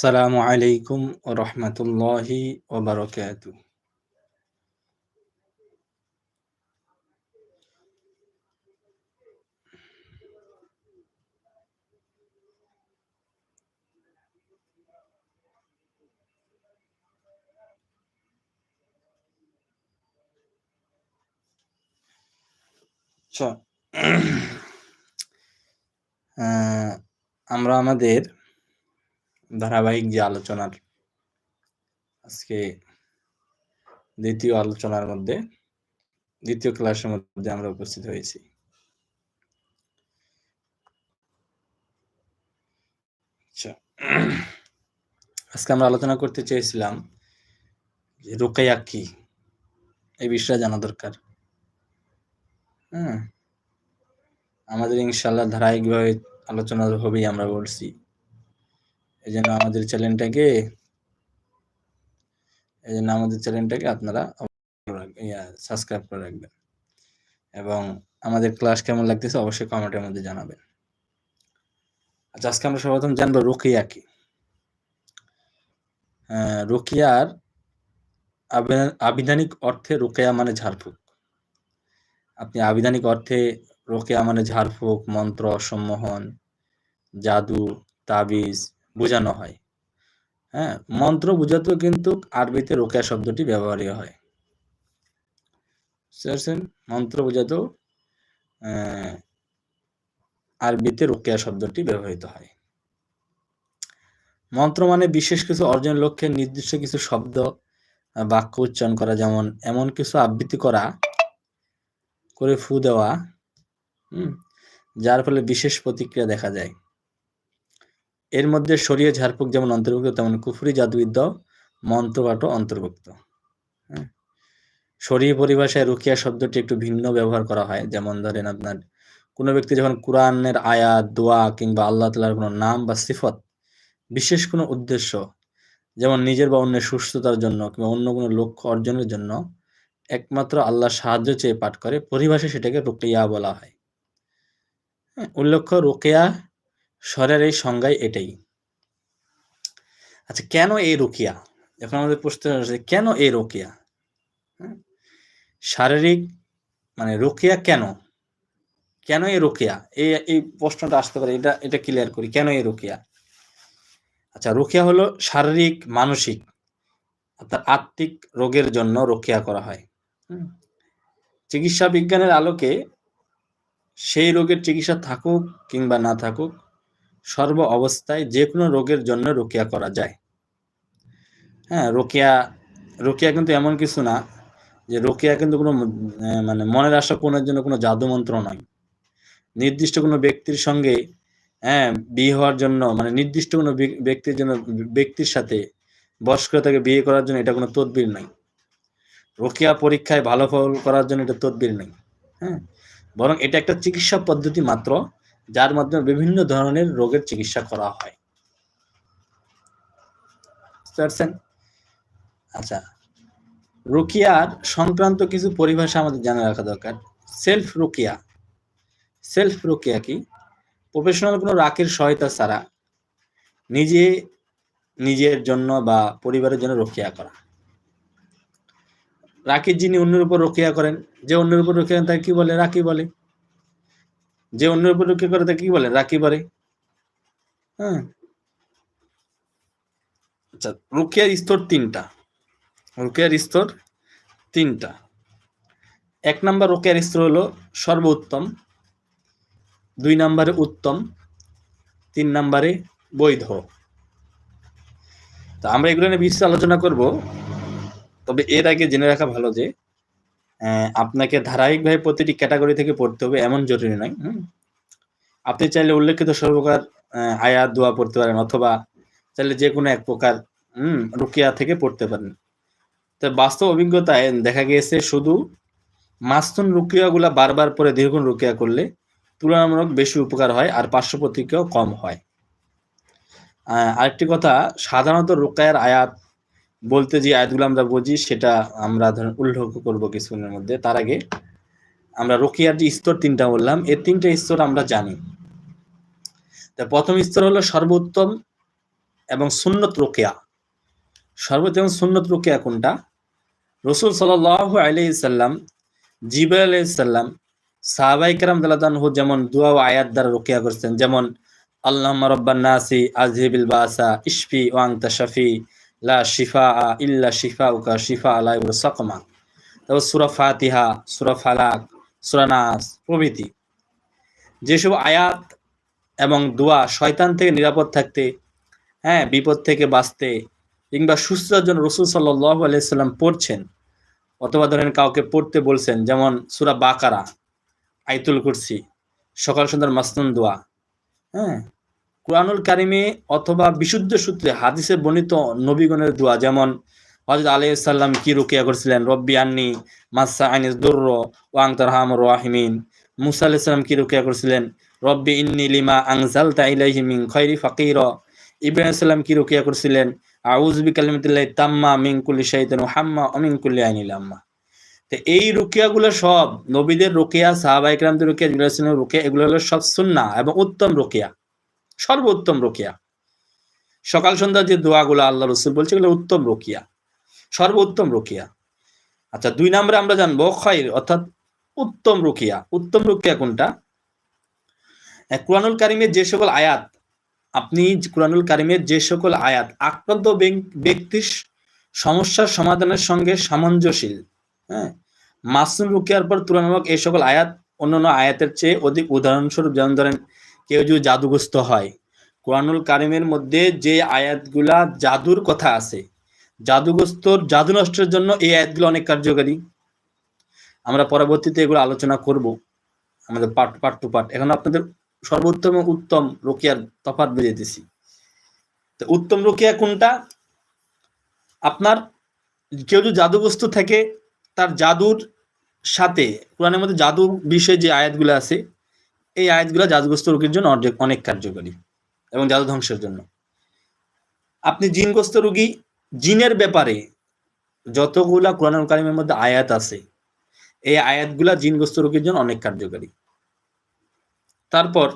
আসসালামু আলাইকুম রহমতুল্লাহি ওবরকাত আমরা আমাদের ধারাবাহিক যে আলোচনার আজকে দ্বিতীয় আলোচনার মধ্যে, দ্বিতীয় ক্লাসের মধ্যে আমরা উপস্থিত হয়েছি। আচ্ছা আজকে আমরা আলোচনা করতে চেয়েছিলাম যে রোকাইয়া কি? এই বিষয়ে জানা দরকার। হ্যাঁ আমাদের ইনশাল্লাহ ধারাবাহিকভাবে আলোচনা হবেই আমরা বলছি। এই জন্য আমাদের চ্যানেলটাকে এই জন্য আমাদের চ্যানেলটাকে আপনারা সাবস্ক্রাইব করে রাখবেন। এবং আমাদের ক্লাস কেমন লাগতেছে অবশ্যই কমেন্টের মধ্যে জানাবেন। আচ্ছা আজকে আমরা সর্বপ্রথম জানব রুকিয়া কি? রুকিয়ার আবিধানিক অর্থে রুকিয়া মানে ঝাড়ফুঁক। আপনি আবিধানিক অর্থে রোকেয়া মানে ঝাড়ফুঁক, মন্ত্র, সম্মোহন, জাদু, তাবিজ বোঝানো হয়। হ্যাঁ মন্ত্র বোঝাতেও কিন্তু আরবিতে রোকেয়া শব্দটি ব্যবহারীয় হয়। মন্ত্র বোঝাতেও আরবিতে রোকেয়া শব্দটি ব্যবহৃত হয়। মন্ত্র মানে বিশেষ কিছু অর্জন লক্ষ্যে নির্দিষ্ট কিছু শব্দ বাক্য উচ্চারণ করা, যেমন এমন কিছু আবৃত্তি করা, করে ফু দেওয়া, হুম, যার ফলে বিশেষ প্রতিক্রিয়া দেখা যায়। এর মধ্যে সরিয়ে ঝাড়ফুঁক যেমন অন্তর্ভুক্ত তেমন কুফুরি জাদুবিদ্যা মন্ত্রপাঠও অন্তর্ভুক্ত হ্যাঁ? সরিয়ে পরিভাষায় রুকিয়া শব্দটি একটু ভিন্ন ব্যবহার করা হয়। যেমন ধরেন আপনার কোনো ব্যক্তি যখন কোরআনের আয়াত দোয়া কিংবা আল্লাহ তালার কোনো নাম বা সিফত বিশেষ কোনো উদ্দেশ্য যেমন নিজের বা অন্যের সুস্থতার জন্য কিংবা অন্য কোনো লক্ষ্য অর্জনের জন্য একমাত্র আল্লাহ সাহায্য চেয়ে পাঠ করে পরিভাষায় সেটাকে রুকিয়া বলা হয়। হ্যাঁ, উল্লেখ্য রুকিয়া স্বরের এই সংজ্ঞায় এটাই। আচ্ছা কেন এই রুকিয়া? এখন আমাদের প্রশ্ন কেন এই রুকিয়া? হ্যাঁ, শারীরিক মানে রুকিয়া কেন? কেন এই রুকিয়া? এই এই প্রশ্নটা আসতে পারে এটা এটা ক্লিয়ার করি কেন এই রুকিয়া? আচ্ছা রুকিয়া হলো শারীরিক মানসিক অর্থাৎ আত্মিক রোগের জন্য রুকিয়া করা হয়। চিকিৎসা বিজ্ঞানের আলোকে সেই রোগের চিকিৎসা থাকুক কিংবা না থাকুক সর্ব অবস্থায় যে কোনো রোগের জন্য রোকিয়া করা যায়। হ্যাঁ রোকিয়া রোকিয়া কিন্তু এমন কিছু না যে রোকিয়া কিন্তু কোনো মানে মনের আশা পূরণের জন্য কোনো জাদু মন্ত্র নয়। নির্দিষ্ট কোনো ব্যক্তির সঙ্গে হ্যাঁ বিয়ে হওয়ার জন্য মানে নির্দিষ্ট কোনো ব্যক্তির জন্য, ব্যক্তির সাথে বয়স্কতাকে বিয়ে করার জন্য এটা কোনো তদবির নাই রোকিয়া পরীক্ষায় ভালো ফল করার জন্য এটা তদবির নেই হ্যাঁ বরং এটা একটা চিকিৎসা পদ্ধতি মাত্র যার মাধ্যমে বিভিন্ন ধরনের রোগের চিকিৎসা করা হয়। আচ্ছা রুকিয়ার সংক্রান্ত কিছু পরিভাষা আমাদের জানা রাখা দরকার। সেলফ রুকিয়া। সেলফ রুকিয়া কি? প্রফেশনাল কোনো রাকের সহায়তা ছাড়া নিজে নিজের জন্য বা পরিবারের জন্য রক্ষিয়া করা। রাকির যিনি অন্যের উপর রক্ষিয়া করেন, যে অন্যের উপর রক্ষিয়া তাকে কি বলে? রাকি বলে। যে অন্যের উপর রক্ষা করে তাকে কি বলে? রাকি বলে হ্যাঁ। আচ্ছা রুকিয়ার স্তর তিনটা। রুকিয়ার স্তর তিনটা। এক নাম্বার রুকিয়ার স্তর হলো সর্বোত্তম, দুই নাম্বারে উত্তম, তিন নাম্বারে বৈধ। তো আমরা এগুলো নিয়ে বিশেষ আলোচনা করব, তবে এর আগে জেনে রাখা ভালো যে আপনাকে ধারাবাহিকভাবে প্রতিটি ক্যাটাগরি থেকে পড়তে হবে, এমন জরুরি নয় আপনি চাইলে উল্লেখিত সর্বকার আয়া দোয়া পড়তে পারেন অথবা চাইলে যে কোনো এক প্রকার, হম, রুকিয়া থেকে পড়তে পারেন। তো বাস্তব অভিজ্ঞতায় দেখা গিয়েছে শুধু মাস্তুন রুকিয়াগুলা বারবার পরে দীর্ঘ রুকিয়া করলে তুলনামূলক বেশি উপকার হয় আর পার্শ্ব প্রতিক্রিয়াও কম হয়। আরেকটি কথা, সাধারণত রুকায়ের আয়াত বলতে যে আয়াতগুলো আমরা বুঝি, সেটা আমরা ধরেন উল্লেখ করব কিছুক্ষণের মধ্যে। তার আগে আমরা রুকিয়ার যে স্তর তিনটা বললাম, এই তিনটা স্তর আমরা জানি। তা প্রথম স্তর হলো সর্বোত্তম এবং সুন্নত রোকেয়া। সর্বোত্তম সুন্নত রোকেয়া কোনটা? রসুল সাল আলাইসাল্লাম জিবাই আলাইসাল্লাম সাহাবাই কারাম দালাদানহু যেমন দুয়া ও আয়াত দ্বারা রোকেয়া করছেন, যেমন আল্লাহ রব্বান নাসি আজহিবিল বাসা ইশফি ওয়াংতা শাফি লা শিফা ইল্লা শিফা উকা শিফা আলাই সকমা তারপর সুরা ফাতিহা, সুরা ফালাক, সুরা নাস, প্রভৃতি। যেসব আয়াত এবং দোয়া শয়তান থেকে নিরাপদ থাকতে হ্যাঁ বিপদ থেকে বাঁচতে কিংবা সুস্থতার জন্য রসুল সাল্লাহ আলাইসাল্লাম পড়ছেন অথবা ধরেন কাউকে পড়তে বলছেন, যেমন সুরা বাকারা আইতুল কুরসি, সকাল সন্ধ্যার মাসনুন দোয়া হ্যাঁ কোরআনুল কারিমে অথবা বিশুদ্ধ সূত্রে হাদিসে বর্ণিত নবীগণের দোয়া যেমন হজরত আলাইসাল্লাম কি রুকিয়া করছিলেন? রব্বি আন্নি মাসা আইনিস দুর্র ওয়াং তারহাম রাহিমিন। মুসা আলাইসাল্লাম কি রুকিয়া করছিলেন? রব্বি ইন্নি লিমা আংজাল তাইলাহি মিন খৈরি ফাকির। ইব্রাহিম সাল্লাম কি রুকিয়া করছিলেন? আউজ বি তাম্মা মিন কুল্লি হাম্মা অমিন কুল্লি আইনিল আম্মা তো এই রুকিয়াগুলো সব নবীদের রুকিয়া সাহাবা ইকরামদের রুকিয়া জিবরাইলের রুকিয়া, এগুলো হলো সব সুন্না এবং উত্তম রুকিয়া। সর্বোত্তম রুকিয়া। সকাল সন্ধ্যা যে দোয়াগুলো আল্লাহ রসুল বলছে, এগুলো উত্তম রুকিয়া। সর্বোত্তম রুকিয়া। আচ্ছা দুই নম্বরে আমরা জানব খয়ের অর্থাৎ উত্তম রুকিয়া। উত্তম রুকিয়া কোনটা? কোরআনুল কারিমের যে সকল আয়াত, আপনি কোরআনুল কারিমের যে সকল আয়াত, আক্রান্ত ব্যক্তির সমস্যার সমাধানের সঙ্গে সামঞ্জস্যশীল হ্যাঁ? মাসুম রুকিয়ার পর তুলনামূলক এই সকল আয়াত অন্যান্য আয়াতের চেয়ে অধিক উদাহরণস্বরূপ যেমন ধরেন কেউ যদি জাদুগ্রস্ত হয়। কোরআনুল কারিমের মধ্যে যে আয়াতগুলা জাদুর কথা আছে, জাদুগ্রস্তর, জাদু নষ্টের জন্য এই আয়াতগুলো অনেক কার্যকারী। আমরা পরবর্তীতে এগুলো আলোচনা করব, আমাদের পার্ট পার্ট টু পার্ট এখন আপনাদের সর্বোত্তম উত্তম রোকিয়ার তফাত বুঝেতেছি তো উত্তম রোকিয়া কোনটা? আপনার কেউ যদি জাদুগ্রস্ত থাকে, তার জাদুর সাথে, কোরআনের মধ্যে জাদু বিষয়ে যে আয়াতগুলো আছে এই আয়াতগুলো জাদুগ্রস্ত রোগীর জন্য অনেক কার্যকরী এবং জাদু ধ্বংসের জন্য। আপনি জিনগ্রস্ত রোগী, জিনের ব্যাপারে যতগুলা কোরআন কারিমের মধ্যে আয়াত আছে, এই আয়াতগুলা জিনগ্রস্ত রোগীর জন্য অনেক কার্যকারী। তারপর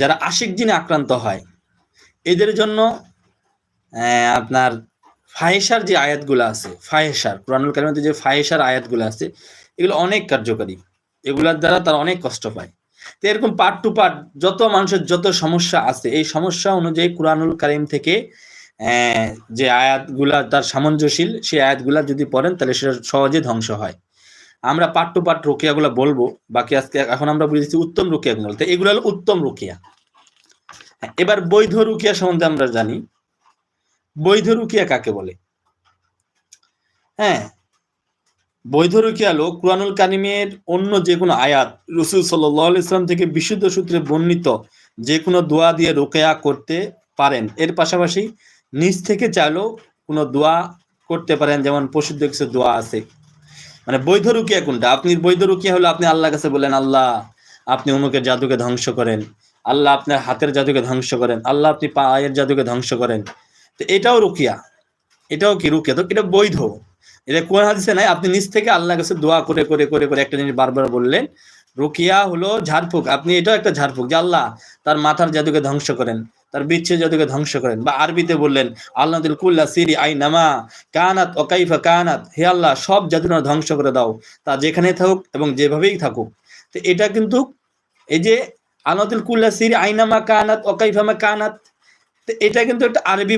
যারা আশিক জিনে আক্রান্ত হয়, এদের জন্য আপনার ফাহেসার যে আয়াতগুলো আছে ফাহেসার কোরআনুল কারিমের যে ফাহেসার আয়াতগুলো আছে, এগুলো অনেক কার্যকারী। এগুলোর দ্বারা তারা অনেক কষ্ট পায়। তো এরকম পার্ট টু পার্ট যত মানুষের যত সমস্যা আছে, এই সমস্যা অনুযায়ী কোরআনুল কারিম থেকে যে আয়াতগুলা তার সামঞ্জস্যশীল, সেই আয়াতগুলা যদি পড়েন, তাহলে সেটা সহজে ধ্বংস হয়। আমরা পার্ট টু পার্ট রুকিয়াগুলো বলব, বাকি আজকে এখন আমরা বুঝেছি উত্তম রুকিয়াগুলো। তো এগুলো হলো উত্তম রুকিয়া। এবার বৈধ রুকিয়া সম্বন্ধে আমরা জানি। বৈধ রুকিয়া কাকে বলে? হ্যাঁ বৈধ রুকিয়া হলো কুরআনুল কারিমের অন্য যে কোনো আয়াত রসুল সাল্লাহ ইসলাম থেকে বিশুদ্ধ সূত্রে বর্ণিত যে কোনো দোয়া দিয়ে রোকেয়া করতে পারেন। এর পাশাপাশি নিজ থেকে চাইলেও কোনো দোয়া করতে পারেন, যেমন প্রসিদ্ধ কিছু দোয়া আছে। মানে বৈধ রুকিয়া কোনটা? আপনি বৈধ রুকিয়া হলো আপনি আল্লাহ কাছে বলেন আল্লাহ, আপনি অমুকের জাদুকে ধ্বংস করেন। আল্লাহ, আপনার হাতের জাদুকে ধ্বংস করেন। আল্লাহ, আপনি পায়ের জাদুকে ধ্বংস করেন। তো এটাও রুকিয়া। এটাও কি রুকিয়া? তো এটা বৈধ। এটা কোন হাদিসে নাই? আপনি নিজ থেকে আল্লাহ কাছে দোয়া করে করে করে করে একটা জিনিস বারবার বললেন। রুকিয়া হলো ঝাড়ফুক। আপনি এটাও একটা ঝাড়ফুক যে আল্লাহ তার মাথার জাদুকে ধ্বংস করেন, তার বিচ্ছেদ জাদুকে ধ্বংস করেন। বা আরবিতে বললেন, আল্লাহ কুল্লা সিরি আই নামা কানাত অকাইফা কানাত। হে আল্লাহ, সব জাদু ধ্বংস করে দাও। তা যেখানে থাকুক এবং যেভাবেই থাকুক। তো এটা কিন্তু এই যে আল্লাহুল কুল্লা সিরি আইনামা কানাত অকাইফামা কানাত। তো এটা কিন্তু একটা আরবি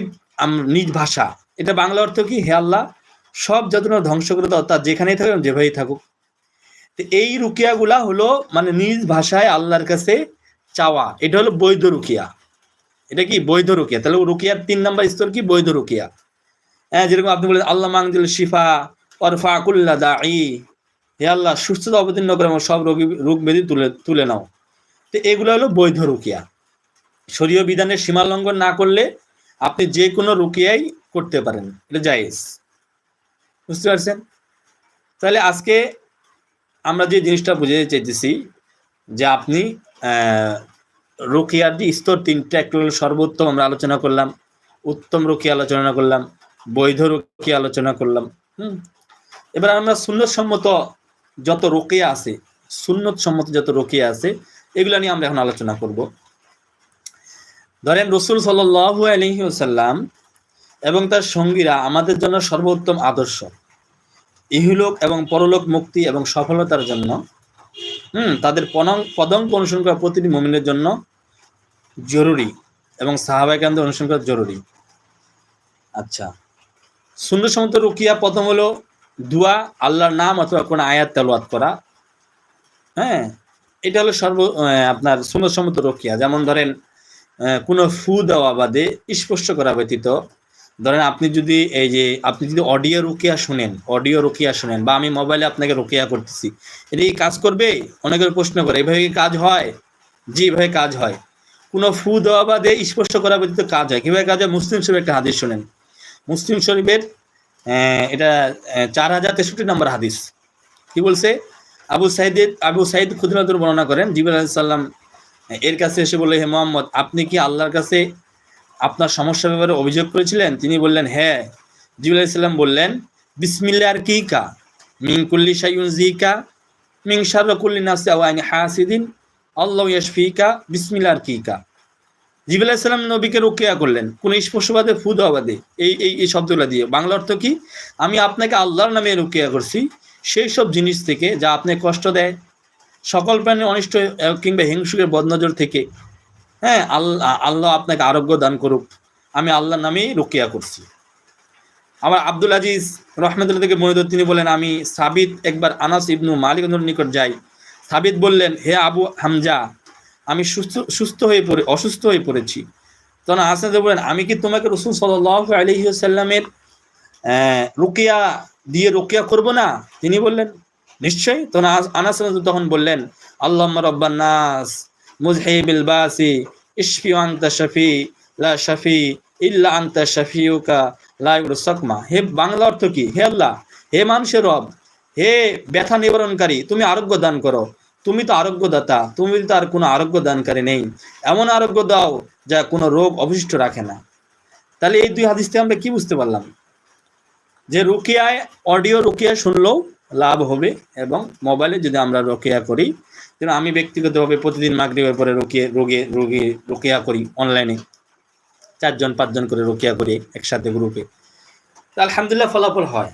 নিজ ভাষা। এটা বাংলা অর্থ কি? হে আল্লাহ সব যত্ন ধ্বংস করে দাও, তা যেখানেই থাকুক যেভাবেই থাকুক। তো এই রুকিয়াগুলা হলো মানে নিজ ভাষায় আল্লাহর কাছে চাওয়া। এটা হলো বৈধ রুকিয়া। এটা কি? বৈধ রুকিয়া। তাহলে রুকিয়ার তিন নাম্বার স্তর কি? বৈধ রুকিয়া। হ্যাঁ যেরকম আপনি বলেন, আল্লাহ মাংদিল শিফা অরফা কুল্লা দা ই হে আল্লাহ, সুস্থতা অবতীর্ণ করে আমার সব রোগী, রোগ ব্যাধি তুলে তুলে নাও। তো এগুলো হলো বৈধ রুকিয়া। শরীয় বিধানের সীমা লঙ্ঘন না করলে আপনি যে কোনো রুকিয়াই করতে পারেন। এটা জায়েজ। বুঝতে পারছেন? তাহলে আজকে আমরা যে জিনিসটা বুঝতে চাইতেছি, যে আপনি রুকিয়ার যে স্তর তিনটা, একটু সর্বোত্তম আমরা আলোচনা করলাম, উত্তম রুকি আলোচনা করলাম, বৈধ রুকি আলোচনা করলাম, হুম? এবার আমরা সুন্নত সম্মত যত রোকিয়া আছে সুন্নত সম্মত যত রোকিয়া আছে, এগুলো নিয়ে আমরা এখন আলোচনা করব। ধরেন রসুল সাল্লু আলহিউসাল্লাম এবং তার সঙ্গীরা আমাদের জন্য সর্বোত্তম আদর্শ। ইহলোক এবং পরলোক মুক্তি এবং সফলতার জন্য, হুম, তাদের পদঙ্ক পদঙ্ক অনুসরণ করা প্রতিটি মমিনের জন্য জরুরি এবং সাহাবাইকান্দ অনুসরণ করা জরুরি। আচ্ছা সুন্দর সমত রুকিয়া প্রথম হলো দুয়া, আল্লাহর নাম অথবা কোনো আয়াত তেলোয়াত করা। হ্যাঁ এটা হলো সর্ব আপনার সুন্দর সমত রুকিয়া। যেমন ধরেন কোনো ফু দেওয়া বাদে স্পষ্ট করা ব্যতীত ধরেন আপনি যদি এই যে, আপনি যদি অডিও রুকিয়া শুনেন, অডিও রুকিয়া শুনেন, বা আমি মোবাইলে আপনাকে রুকিয়া করতেছি, এটা কাজ করবে? অনেকের প্রশ্ন করে, এভাবে কি কাজ হয়? জি, এভাবে কাজ হয়। কোনো ফু দেওয়া বাদে স্পষ্ট করা ব্যতীত কাজ হয়। কীভাবে কাজ হয়? মুসলিম শরীফ একটা হাদিস শোনেন। মুসলিম শরীফের এটা চার হাজার তেষট্টি নম্বর হাদিস। কি বলছে? আবু সাইদের, আবু সাইদ খুদরাতুর বর্ণনা করেন। জিবুল আলাইসাল্লাম এর কাছে এসে বলে হে মোহাম্মদ, আপনি কি আল্লাহর কাছে আপনার সমস্যার ব্যাপারে অভিযোগ করেছিলেন? তিনি বললেন হ্যাঁ। জিবুল ইসলাম বললেন বিসমিল্লা আর কি কা? মিং কুল্লি শাইউন জিকা মিং শারকুল্লি নাসে আওয়াইনি হাসিদিন? আল্লাহ ইয়াশফিকা বিসমিল্লা আর কি কা? জিবুল ইসলাম নবীকে রুকিয়া করলেন। কোন স্পর্শবাদে ফুদ হবাদে এই এই এই শব্দগুলো দিয়ে। বাংলা অর্থ কি? আমি আপনাকে আল্লাহর নামে রুকিয়া করছি, সেই সব জিনিস থেকে যা আপনাকে কষ্ট দেয়। সকল প্রাণীর অনিষ্ট কিংবা হিংসুকের বদনজর থেকে হ্যাঁ আল্লাহ আল্লাহ আপনাকে আরোগ্য দান করুক। আমি আল্লাহর নামেই রুকিয়া করছি। আমার আব্দুল আজিজ রহমতুল্লাহ থেকে মনিদ তিনি বলেন, আমি সাবিত, একবার আনাস ইবনু মালিক নিকট যাই। সাবিত বললেন, হে আবু হামজা, আমি সুস্থ সুস্থ হয়ে পড়ে, অসুস্থ হয়ে পড়েছি। তখন হাসান বলেন, আমি কি তোমাকে রসুল সাল্লাহ আলহিসাল্লামের রুকিয়া দিয়ে রুকিয়া করব না? তিনি বললেন, নিশ্চয়ই। তখন আনাস তখন বললেন আল্লাহ রব্বান নাস মুজহিবিল বাসি, ইশফি আন্তা শফি, লা শফি, ইল্লা আন্তা শফিউকা লাইউর সকমা। হে বাংলা অর্থ কি? হে আল্লাহ, হে মানুষের রব, হে ব্যথা নিবারণকারী, তুমি আরোগ্য দান করো। তুমি তো আরোগ্যদাতা, তুমি তো আর কোনো আরোগ্য দানকারী নেই। এমন আরোগ্য দাও যা কোনো রোগ অবশিষ্ট রাখে না। তাহলে এই দুই হাদিস থেকে আমরা কি বুঝতে পারলাম? যে রুকিয়ায়, অডিও রুকিয়া শুনলেও লাভ হবে এবং মোবাইলে যদি আমরা রোকেয়া করি যেন আমি ব্যক্তিগতভাবে প্রতিদিন মাগরিবের পরে রোকিয়ে রোগে, রোগী রোকেয়া করি অনলাইনে চারজন, পাঁচজন করে রোকিয়া করি একসাথে গ্রুপে তা আলহামদুলিল্লাহ ফলাফল হয়।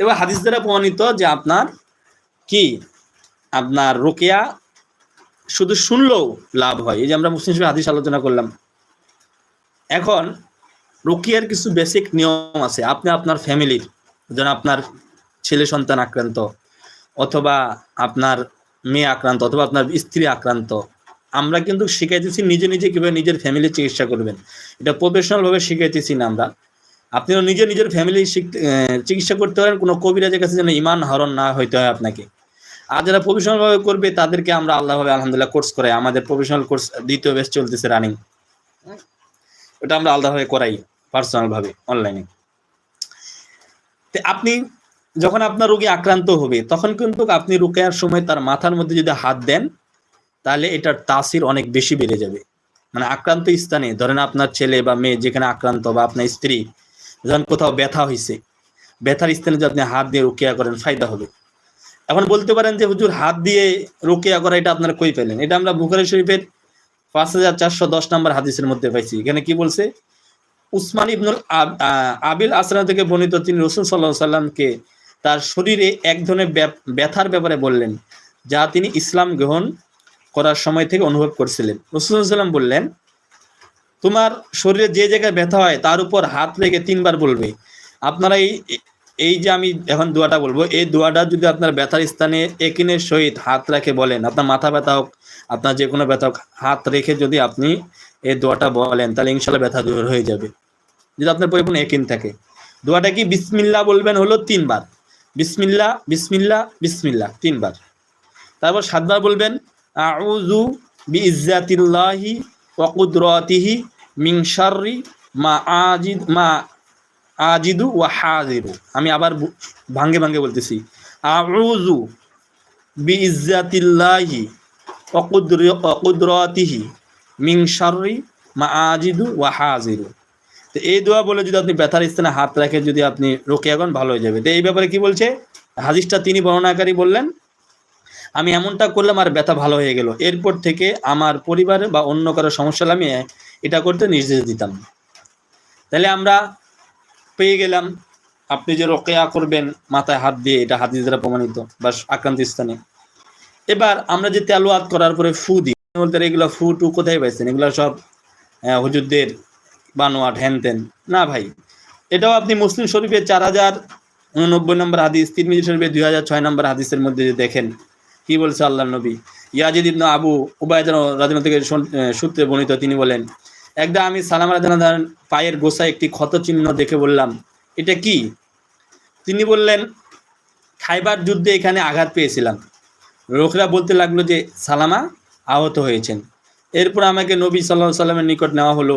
এবার হাদিস দ্বারা প্রমাণিত যে আপনার কি? আপনার রোকেয়া শুধু শুনলেও লাভ হয়। এই যে আমরা মুসলিম হাদিস আলোচনা করলাম। এখন রোকিয়ার কিছু বেসিক নিয়ম আছে। আপনি আপনার ফ্যামিলির যেন আপনার ছেলে সন্তান আক্রান্ত, অথবা আপনার মেয়ে আক্রান্ত অথবা আপনার স্ত্রী আক্রান্ত। আমরা কিন্তু শিখাইতেছি নিজে নিজে কীভাবে নিজের ফ্যামিলি চিকিৎসা করবেন। এটা প্রফেশনালভাবে শিখাইতেছি না আমরা। আপনিও নিজে নিজের ফ্যামিলি চিকিৎসা করতে পারেন, কোনো কবিরাজের কাছে যেন ইমান হরণ না হইতে হয় আপনাকে। আর যারা প্রফেশনালভাবে করবে, তাদেরকে আমরা আল্লাহভাবে আলহামদুলিল্লাহ কোর্স করাই। আমাদের প্রফেশনাল কোর্স দ্বিতীয় বেশ চলতেছে রানিং ওটা আমরা আলাদাভাবে করাই পার্সোনালভাবে অনলাইনে আপনি যখন আপনার রোগী আক্রান্ত হবে, তখন কিন্তু আপনি রুকেয়ার সময় তার মাথার মধ্যে যদি হাত দেন, তাহলে এটার তাসির অনেক বেশি বেড়ে যাবে। মানে আক্রান্ত স্থানে, ধরেন আপনার ছেলে বা মেয়ে যেখানে আক্রান্ত বা আপনার স্ত্রী যখন কোথাও ব্যথা হয়েছে ব্যথার স্থানে যদি আপনি হাত দিয়ে রুকিয়া করেন, ফায়দা হবে। এখন বলতে পারেন যে, হুজুর, হাত দিয়ে রুকিয়া করা এটা আপনারা কই পেলেন? এটা আমরা বুখারি শরীফের পাঁচ হাজার চারশো দশ নম্বর হাদিসের মধ্যে পাইছি। এখানে কি বলছে? উসমান ইবনুল আবিল আসরা থেকে বর্ণিত তিনি রসুল সাল্লাহ সাল্লামকে তার শরীরে এক ধরনের ব্যথার ব্যাপারে বললেন, যা তিনি ইসলাম গ্রহণ করার সময় থেকে অনুভব করছিলেন। রসুলাম বললেন, তোমার শরীরে যে জায়গায় ব্যথা হয়, তার উপর হাত রেখে তিনবার বলবে। আপনারা এই এই যে আমি এখন দোয়াটা বলব, এই দোয়াটা যদি আপনার ব্যথার স্থানে একিনের সহিত হাত রেখে বলেন, আপনার মাথা ব্যথা হোক, আপনার যে কোনো ব্যথা হোক, হাত রেখে যদি আপনি এই দোয়াটা বলেন, তাহলে ইনশাল্লাহ ব্যথা দূর হয়ে যাবে। যদি আপনার পরিপূর্ণ একিন থাকে। দোয়াটা কি বিসমিল্লা বলবেন হলো তিনবার? বিসমিল্লা বিসমিল্লা বিসমিল্লা, তিনবার। তারপর সাতবার বলবেন, আউযু বি ইজ্জাতিল্লাহি ওয়া কুদরাতিহি মিন শাররি মা আজিদ, মা আজিদু ওয়া হাজিরু। আমি আবার ভাঙ্গে ভাঙ্গে বলতেছি, আউযু বি ইজ্জাতিল্লাহি ওয়া কুদরাতিহি মিন শাররি মা আজিদু ওয়া হাজিরু। তো এই দোয়া বলে যদি আপনি ব্যথার স্থানে হাত রাখে যদি আপনি রোকে এখন ভালো হয়ে যাবে তো এই ব্যাপারে কি বলছে? হাদিসটা তিনি বর্ণনাকারী বললেন আমি এমনটা করলাম আর ব্যথা ভালো হয়ে গেল। এরপর থেকে আমার পরিবারে বা অন্য কারও সমস্যা আমি এটা করতে নির্দেশ দিতাম। তাহলে আমরা পেয়ে গেলাম আপনি যে রোকেয়া করবেন মাথায় হাত দিয়ে এটা হাদিস দ্বারা প্রমাণিত বা আক্রান্ত স্থানে। এবার আমরা যে তেলোয়াত করার পরে ফু দিই বলতে এগুলো ফু টু কোথায় পাইছেন? এগুলো সব আহ, হুজুরদের বানোয়াট হ্যান তেন। না ভাই, এটাও আপনি মুসলিম শরীফের চার হাজার উননব্বই নম্বর হাদিস, তিরমিজি শরীফের দুই হাজার ছয় নম্বর হাদিসের মধ্যে যদি দেখেন, কি বলছে আল্লাহ নবী? ইয়াজিদ ইবনু আবু উবায়দান রাজন থেকে সূত্রে বর্ণিত তিনি বলেন, একদা আমি সালাম রাজান পায়ের গোসায় একটি ক্ষত চিহ্ন দেখে বললাম, এটা কি? তিনি বললেন, খাইবার যুদ্ধে এখানে আঘাত পেয়েছিলাম। লোকরা বলতে লাগল যে, সালামা আহত হয়েছেন। এরপর আমাকে নবী সাল্লাহ সাল্লামের নিকট নেওয়া হলো।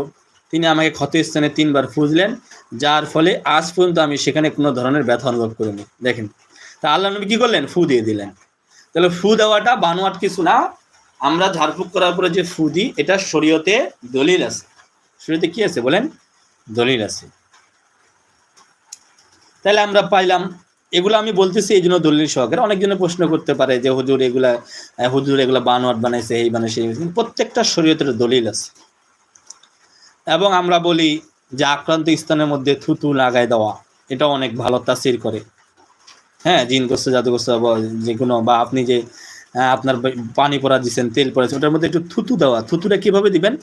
তিনি আমাকে ক্ষতস্থানে তিনবার ফুজলেন যার ফলে আজ পর্যন্ত আমি সেখানে কোনো ধরনের ব্যথা অনুভব করিনি। দেখেন তা আল্লাহ নবী কি করলেন? ফু দিয়ে দিলেন। তাহলে ফু দেওয়াটা বানোয়াট কিছু না আমরা ঝাড়ফুঁক করার পরে যে ফু দিই এটা শরীয়তে দলিল আছে। শরীয়তে কি আছে বলেন? দলিল আছে। তাহলে আমরা পাইলাম এগুলো আমি বলতেছি এই জন্য দলিল সহকারে। অনেকজনে প্রশ্ন করতে পারে যে হুজুর এগুলা আহ, হুজুর এগুলা বানোয়াট বানাইছে এই বানাইছে। প্রত্যেকটা শরীয়তের দলিল আছে। এবং আমরা বলি যে আক্রান্ত স্থানের মধ্যে থুতু লাগাই দেওয়া এটা অনেক ভালো তাসির করে। হ্যাঁ জিনগ্রস্ত জাদুগ্রস্ত যে কোনো বা আপনি যে আপনার পানি পরা দিচ্ছেন তেল পড়েছে ওটার মধ্যে একটু থুতু দেওয়া। থুতুটা কীভাবে দিবেন?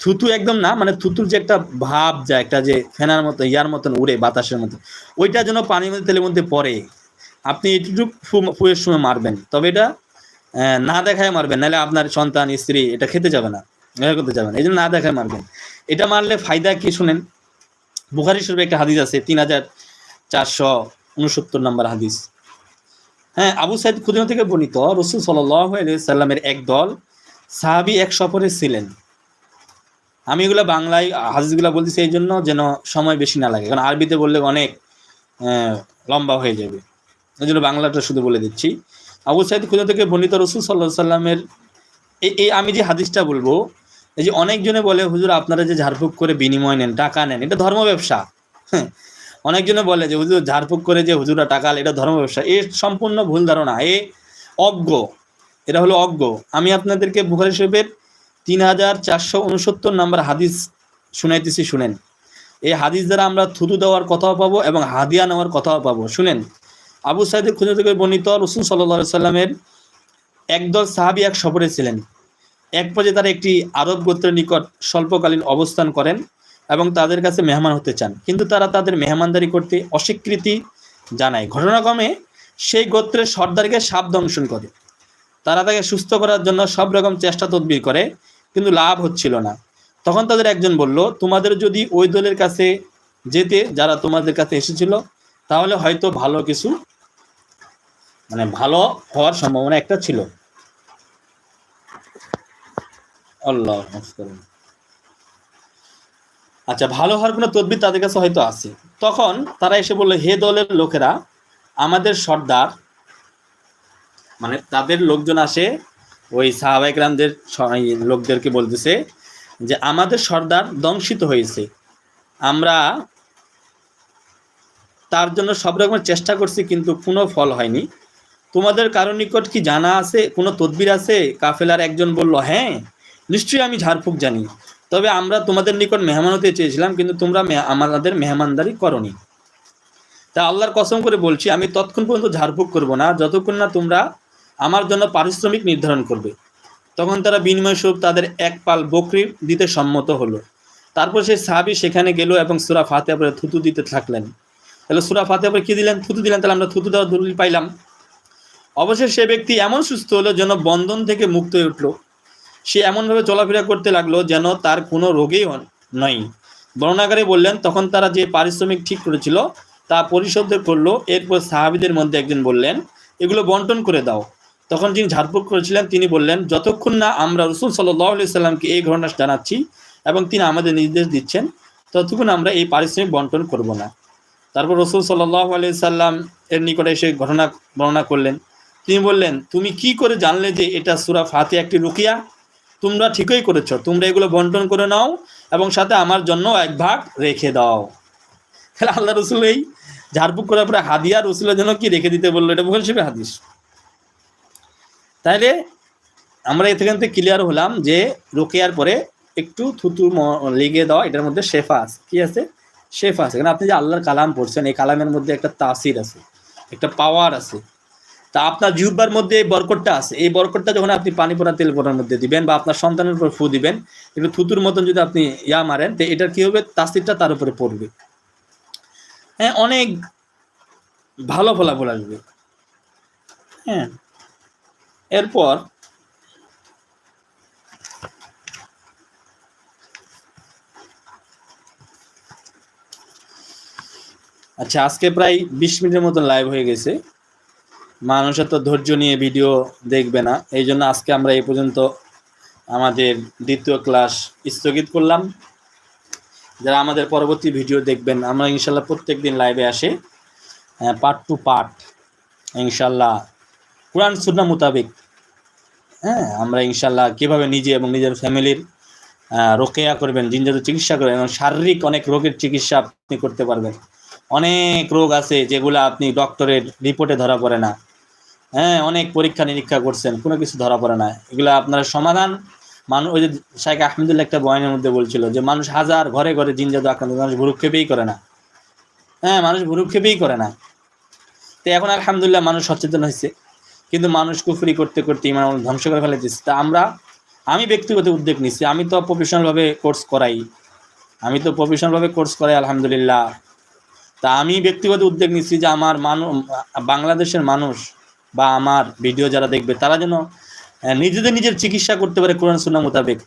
থুতু একদম না মানে থুতুর যে একটা ভাব যায়, একটা যে ফেনার মতো, ইয়ার মতন উড়ে বাতাসের মতো, ওইটা যেন পানির মধ্যে, তেলের মধ্যে পড়ে। আপনি এটুকু ফু- ফুয়ের সময় মারবেন, তবে এটা না দেখায় মারবেন, নাহলে আপনার সন্তান, স্ত্রী এটা খেতে যাবে না। এটা করতে যাবে এই জন্য না দেখায় মারবেন এটা মারলে ফায়দা কি শুনেন? বুখারি শরীফে একটা হাদিস আছে, তিন হাজার চারশো উনসত্তর নম্বর হাদিস। হ্যাঁ আবু সাইদ খুদিন থেকে বর্ণিত, রসুল সাল্লামের এক দল সাহাবি এক সফরে ছিলেন। আমি এগুলো বাংলায় হাদিসগুলো বলতেছি এই জন্য যেন সময় বেশি না লাগে, কারণ আরবিতে বললে অনেক লম্বা হয়ে যাবে। ওই জন্য বাংলাটা শুধু বলে দিচ্ছি। আবু সাইদ খুদিন থেকে বর্ণিত রসুল সাল্লাহ সাল্লামের এই এই আমি যে হাদিসটা বলব এই যে অনেকজনে বলে, হুজুর, আপনারা যে ঝাড়ফুঁক করে বিনিময় নেন, টাকা নেন, এটা ধর্ম ব্যবসা। হ্যাঁ অনেকজনে বলে যে, হুজুর, ঝাড়ফুঁক করে যে হুজুরা টাকা এটা ধর্ম ব্যবসা। এ সম্পূর্ণ ভুল ধারণা। এ অজ্ঞ। এটা হলো অজ্ঞ। আমি আপনাদেরকে বুখারি শরীফের তিন হাজার চারশো উনসত্তর নম্বর হাদিস শুনাইতেছি, শুনেন। এই হাদিস দ্বারা আমরা থুতু দেওয়ার কথাও পাবো এবং হাদিয়া নেওয়ার কথাও পাবো। শুনেন, আবু সাইদের খুঁজে থেকে বর্ণিত রসুল সাল্লাহ সাল্লামের একদল সাহাবি এক সফরে ছিলেন। এক পর্যায়ে তারা একটি আরব গোত্রের নিকট স্বল্পকালীন অবস্থান করেন এবং তাদের কাছে মেহমান হতে চান। কিন্তু তারা তাদের মেহমানদারি করতে অস্বীকৃতি জানায়। ঘটনাক্রমে সেই গোত্রের সর্দারকে সাপ দংশন করে। তারা তাকে সুস্থ করার জন্য সব রকম চেষ্টা তদবির করে, কিন্তু লাভ হচ্ছিল না। তখন তাদের একজন বলল, তোমাদের যদি ওই দলের কাছে যেতে, যারা তোমাদের কাছে এসেছিল, তাহলে হয়তো ভালো কিছু মানে ভালো হওয়ার সম্ভাবনা একটা ছিল। আল্লাহ। আচ্ছা ভালো হওয়ার কোনো তদবির তাদের কাছে হয়তো আছে। তখন তারা এসে বলল, হে দলের লোকেরা, আমাদের সর্দার মানে তাদের লোকজন আসে, ওই সাহাবাইকরামদের লোকদেরকে বলতেছে যে, আমাদের সর্দার দংশিত হয়েছে। আমরা তার জন্য সব রকমের চেষ্টা করছি, কিন্তু কোনো ফল হয়নি। তোমাদের কারও নিকট কি জানা আছে, কোনো তদবির আছে? কাফেলার একজন বলল হ্যাঁ নিশ্চয়ই আমি ঝাড়ফুঁক জানি। তবে আমরা তোমাদের নিকট মেহমান হতে চেয়েছিলাম, কিন্তু তোমরা আমাদের মেহমানদারি করনি। তা আল্লাহর কসম করে বলছি, আমি তৎক্ষণ পর্যন্ত ঝাড়ফুঁক করব না, যতক্ষণ না তোমরা আমার জন্য পারিশ্রমিক নির্ধারণ করবে। তখন তারা বিনিময় স্বরূপ তাদের এক পাল বকরি দিতে সম্মত হলো। তারপর সেই সাহাবি সেখানে গেল এবং সুরা ফাতে পরে থুতু দিতে থাকলেন। তাহলে সুরা ফাতে পরে কি দিলেন? থুতু দিলেন, তাহলে আমরা থুতু দেওয়ার দলিল পাইলাম। অবশ্যই সে ব্যক্তি এমন সুস্থ হলো যেন বন্ধন থেকে মুক্ত হয়ে উঠল। সে এমনভাবে চলাফেরা করতে লাগল যেন তার কোনো রোগেই নয়। বর্ণাগারে বললেন, তখন তারা যে পারিশ্রমিক ঠিক করেছিল তা পরিশোধ করল। এরপর সাহাবিদের মধ্যে একজন বললেন, এগুলো বন্টন করে দাও। তখন যিনি ঝাড়ফুঁক করেছিলেন, তিনি বললেন, যতক্ষণ না আমরা রসুল সাল্লাহ সাল্লামকে এই ঘটনা জানাচ্ছি এবং তিনি আমাদের নির্দেশ দিচ্ছেন, ততক্ষণ আমরা এই পারিশ্রমিক বন্টন করব না। তারপর রসুল সাল্লাহ সাল্লাম এর নিকটে এসে ঘটনা বর্ণনা করলেন। তিনি বললেন, তুমি কি করে জানলে যে এটা সুরা ফাতে একটি রুকিয়া? তোমরা ঠিকই করেছ। তোমরা এগুলো বন্টন করে নাও এবং সাথে আমার জন্য এক ভাগ রেখে দাও। তাহলে আল্লাহ রসুল এই ঝাড়ফুঁক করার পরে হাদিয়া রসুলের জন্য কি রেখে দিতে বলল? এটা বুখারী হাদিস। তাইলে আমরা এখান থেকে ক্লিয়ার হলাম যে রোকেয়ার পরে একটু থুতু লেগে দেওয়া, এটার মধ্যে শেফা আছে। কি আছে? শেফা আছে। কারণ আপনি যে আল্লাহর কালাম পড়ছেন, এই কালামের মধ্যে একটা তাসির আছে, একটা পাওয়ার আছে। তা আপনার জিহ্বার মধ্যে এই বরকটটা আছে। এই বরকটটা যখন আপনি পানি পোড়া, তেল পোড়ার মধ্যে দিবেন বা আপনার সন্তানের উপর ফু দিবেন, একটু থুতুর মতন যদি আপনি ইয়া মারেন, তো এটার কি হবে? তাস্তিরটা তার উপরে পড়বে। হ্যাঁ অনেক ভালো ফলাফল আসবে। হ্যাঁ এরপর আচ্ছা আজকে প্রায় বিশ মিনিটের মতন লাইভ হয়ে গেছে। মানুষ এত ধৈর্য নিয়ে ভিডিও দেখবে না। এই জন্য আজকে আমরা এই পর্যন্ত আমাদের দ্বিতীয় ক্লাস স্থগিত করলাম। যারা আমাদের পরবর্তী ভিডিও দেখবেন, আমরা ইনশাল্লাহ প্রত্যেক দিন লাইভে আসে। পার্ট টু পার্ট ইনশাল্লাহ কোরআন সুন্না মোতাবেক। হ্যাঁ আমরা ইনশাল্লাহ কীভাবে নিজে এবং নিজের ফ্যামিলির রোকেয়া করবেন, জিনজাত চিকিৎসা করবেন এবং শারীরিক অনেক রোগের চিকিৎসা আপনি করতে পারবেন। অনেক রোগ আছে যেগুলো আপনি ডক্টরের রিপোর্টে ধরা পড়ে না। হ্যাঁ অনেক পরীক্ষা নিরীক্ষা করছেন, কোনো কিছু ধরা পড়ে না। এগুলো আপনার সমাধান। মানুষ, ওই যে শাইখ আহমদুল্লাহ একটা বয়ানের মধ্যে বলছিল যে, মানুষ হাজার ঘরে ঘরে জিন জাদু আক্রান্ত, মানুষ ভুরুক্ষেপেই করে না। হ্যাঁ মানুষ ভুরুক্ষেপেই করে না। তো এখন আলহামদুলিল্লাহ মানুষ সচেতন হয়েছে, কিন্তু মানুষ কুফরি করতে করতে ইমান ধ্বংস করে ফেলে দিচ্ছে তা আমরা, আমি ব্যক্তিগত উদ্যোগ নিচ্ছি আমি তো প্রফেশনালভাবে কোর্স করাই। আমি তো প্রফেশনালভাবে কোর্স করাই, আলহামদুলিল্লাহ। তা আমি ব্যক্তিগত উদ্যোগ নিচ্ছি যে, আমার মানুষ বাংলাদেশের মানুষ বা আমার ভিডিও যারা দেখবে, তারা যেন নিজেদের নিজের চিকিৎসা করতে পারে কোরআন সুন্না মোতাবেক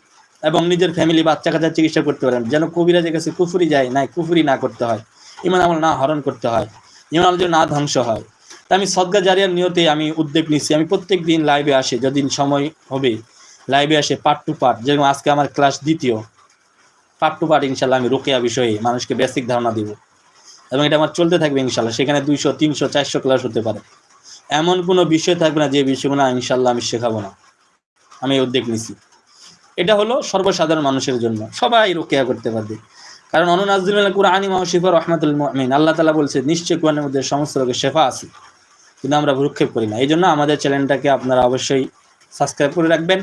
এবং নিজের ফ্যামিলি বাচ্চা কাচ্চার চিকিৎসা করতে পারেন। যেন কবিরাজের কাছে কুফুরি যায় না কুফুরি না করতে হয়। ইমান আমল না হরণ করতে হয়। ইমান আমল না ধ্বংস হয়। তা আমি সদগা জারিয়ার নিয়তে আমি উদ্যোগ নিচ্ছি আমি প্রত্যেক দিন লাইভে আসে যদিন সময় হবে লাইভে আসে পার্ট টু পার্ট যেরকম আজকে আমার ক্লাস দ্বিতীয়। পার্ট টু পার্ট ইনশাল্লাহ আমি রোকেয়া বিষয়ে মানুষকে বেসিক ধারণা দিব। এবং এটা আমার চলতে থাকবে ইনশাল্লাহ। সেখানে দুইশো, তিনশো, চারশো ক্লাস হতে পারে। এমন কোনো বিষয় থাকবে না যে বিষয়গুলো ইনশাল্লাহ আমি শেখাবো না। আমি উদ্যোগ নিছি। এটা হলো সর্বসাধারণ মানুষের জন্য। সবাই রোকেয়া করতে পারবে। কারণ অনুনাজুল কুরআনি মাহশিফা রহমাতুল মুমিন, আল্লাহ তালা বলছে, নিশ্চয় কোরআনের মধ্যে সমস্ত রোগের শেফা আছে। কিন্তু আমরা ভ্রুক্ষেপ করি না। এই জন্য আমাদের চ্যানেলটাকে আপনারা অবশ্যই সাবস্ক্রাইব করে রাখবেন।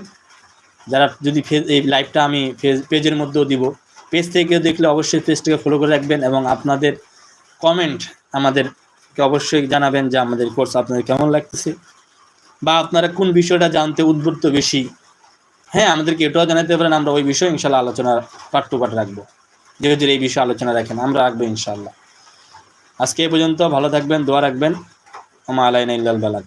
যারা যদি এই লাইভটা আমি পেজের মধ্যেও দিব, পেজ থেকে দেখলে অবশ্যই পেজটাকে ফলো করে রাখবেন এবং আপনাদের কমেন্ট আমাদেরকে অবশ্যই জানাবেন যে আমাদের কোর্স আপনাদের কেমন লাগতেছে বা আপনারা কোন বিষয়টা জানতে উদ্বুদ্ধ বেশি। হ্যাঁ আমাদেরকে এটাও জানাতে পারেন, আমরা ওই বিষয়ে ইনশাল্লাহ আলোচনা পাঠ টু পাঠ রাখব। যেহেতু এই বিষয়ে আলোচনা রাখেন, আমরা রাখব ইনশাল্লাহ আজকে এ পর্যন্ত ভালো থাকবেন, দোয়া রাখবেন। আমা আলাইন ইল্লাল বালাক